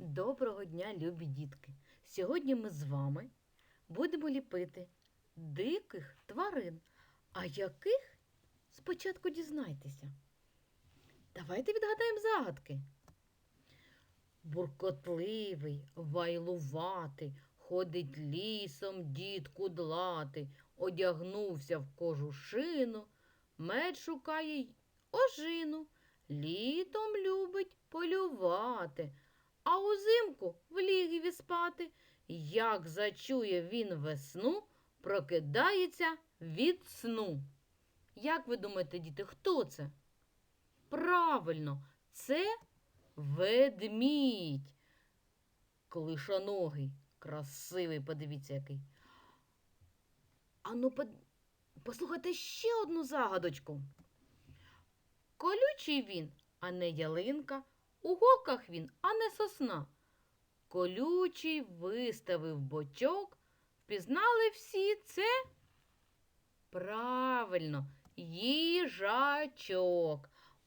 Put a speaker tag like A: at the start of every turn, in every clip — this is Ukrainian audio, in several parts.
A: Доброго дня, любі дітки! Сьогодні ми з вами будемо ліпити диких тварин. А яких? Спочатку дізнайтеся. Давайте відгадаємо загадки. Буркотливий, вайлуватий, ходить лісом дід кудлатий, одягнувся в кожушину, мед шукає й ожину, літом любить полювати а узимку в лігві спати. Як зачує він весну, прокидається від сну. Як ви думаєте, діти, хто це? Правильно, це ведмідь. Клишоногий, красивий, подивіться який. Ану, под... послухайте ще одну загадочку. Колючий він, а не ялинка. У голках він, а не сосна. Колючий виставив бочок, впізнали всі це. Правильно, їжачок.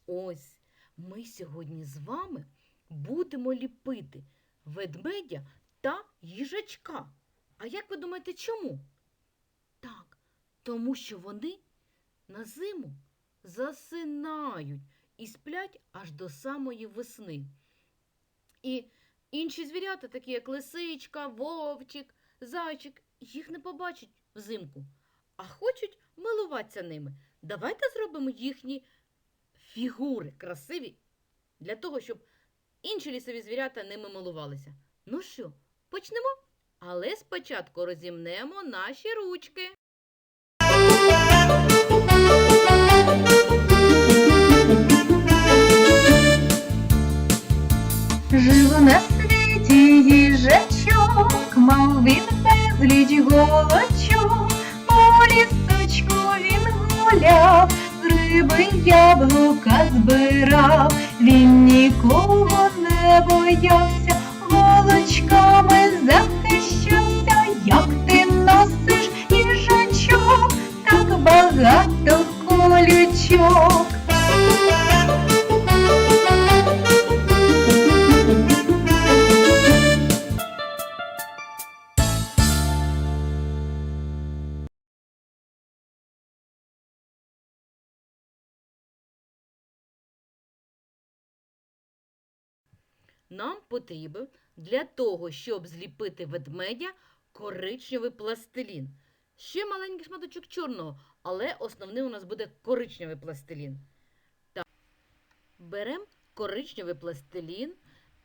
A: Ось ми сьогодні з вами будемо ліпити ведмедя та їжачка. А як ви думаєте, чому? Так, тому що вони на зиму засинають і сплять аж до самої весни. І інші звірята, такі як лисичка, вовчик, зайчик, їх не побачать взимку, а хочуть милуватися ними. Давайте зробимо їхні фігури красиві для того, щоб інші лісові звірята ними милувалися. Ну що, почнемо? Але спочатку розімнемо наші ручки.
B: З яблука збирав, він нікого не боявся, волочками захищався, як ти носиш їжачок, так багато колючок.
A: Нам потрібен для того, щоб зліпити ведмедя, коричневий пластилін. Ще маленький шматочок чорного, але основний у нас буде коричневий пластилін. Так. Беремо коричневий пластилін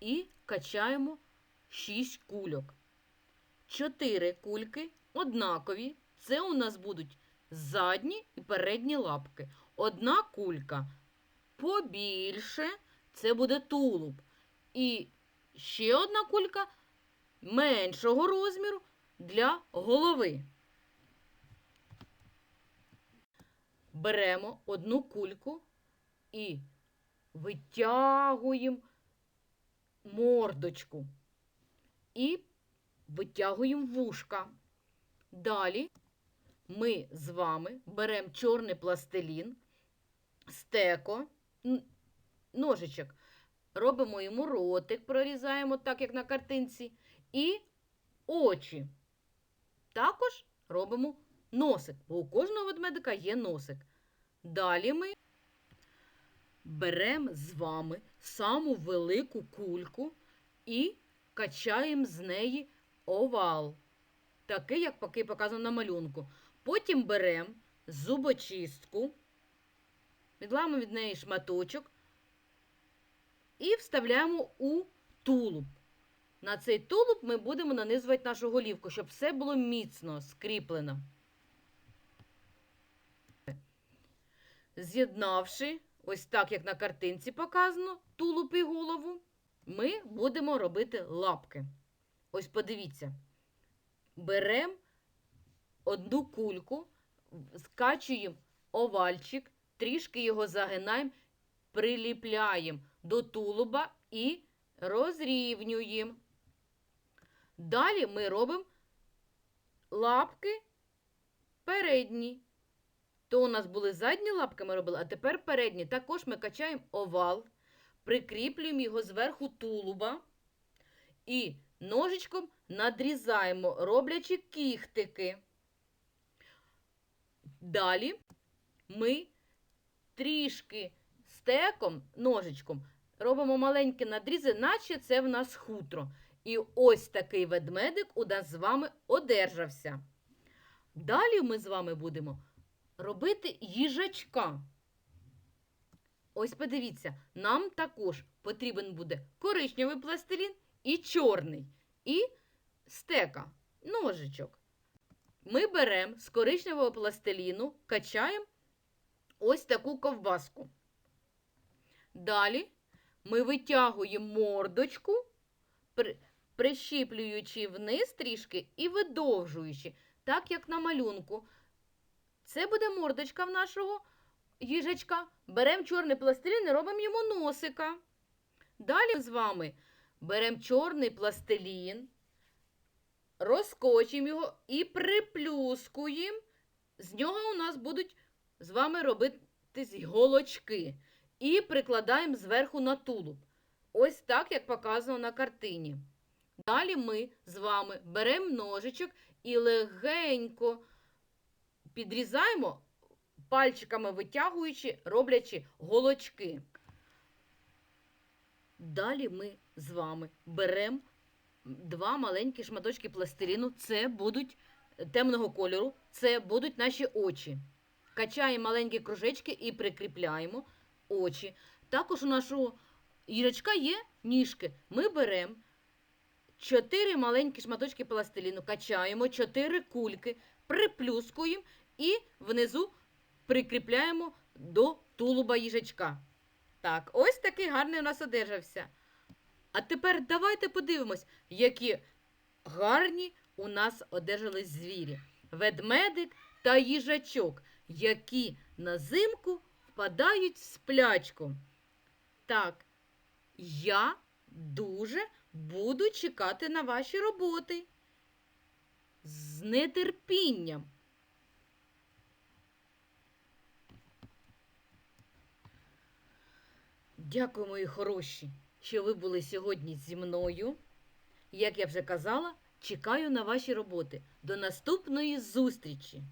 A: і качаємо 6 кульок. 4 кульки однакові. Це у нас будуть задні і передні лапки. Одна кулька побільше, це буде тулуб. І ще одна кулька меншого розміру для голови. Беремо одну кульку і витягуємо мордочку і витягуємо вушка. Далі ми з вами беремо чорний пластилін, стеко, ножичок. Робимо йому ротик, прорізаємо так, як на картинці, і очі. Також робимо носик, бо у кожного ведмедика є носик. Далі ми беремо з вами саму велику кульку і качаємо з неї овал, такий, як поки показано на малюнку. Потім беремо зубочистку, відламуємо від неї шматочок і вставляємо у тулуб. На цей тулуб ми будемо нанизувати нашу голівку, щоб все було міцно скріплено. З'єднавши, ось так, як на картинці показано, тулуб і голову, ми будемо робити лапки. Ось подивіться. Беремо одну кульку, скачуємо овальчик, трішки його загинаємо, приліпляємо до тулуба і розрівнюємо. Далі ми робимо лапки передні. То у нас були задні лапки ми робили, а тепер передні. Також ми качаємо овал, прикріплюємо його зверху тулуба і ножичком надрізаємо, роблячи кіхтики. Далі ми трішки стеком, ножичком робимо маленькі надрізи, наче це в нас хутро. І ось такий ведмедик у нас з вами одержався. Далі ми з вами будемо робити їжачка. Ось подивіться, нам також потрібен буде коричневий пластилін і чорний, і стека, ножичок. Ми беремо з коричневого пластиліну, качаємо ось таку ковбаску. Далі ми витягуємо мордочку, при- прищіплюючи вниз трішки і видовжуючи, так як на малюнку. Це буде мордочка в нашого їжачка. Беремо чорний пластилін і робимо йому носика. Далі ми з вами беремо чорний пластилін, розкочимо його і приплюскуємо. З нього у нас будуть з вами робитись голочки. І прикладаємо зверху на тулуб. Ось так, як показано на картині. Далі ми з вами беремо ножичок і легенько підрізаємо, пальчиками витягуючи, роблячи голочки. Далі ми з вами беремо два маленькі шматочки пластиліну. Це будуть темного кольору, це будуть наші очі. Качаємо маленькі кружечки і прикріпляємо очі. Також у нашого їжачка є ніжки. Ми беремо чотири маленькі шматочки пластиліну, качаємо чотири кульки, приплюскуємо і внизу прикріпляємо до тулуба їжачка. Так, ось такий гарний у нас одержався. А тепер давайте подивимось, які гарні у нас одержались звірі. Ведмедик та їжачок, які на зимку впадають в сплячку. Так, я дуже буду чекати на ваші роботи. З нетерпінням. Дякую, мої хороші, що ви були сьогодні зі мною. Як я вже казала, чекаю на ваші роботи. До наступної зустрічі!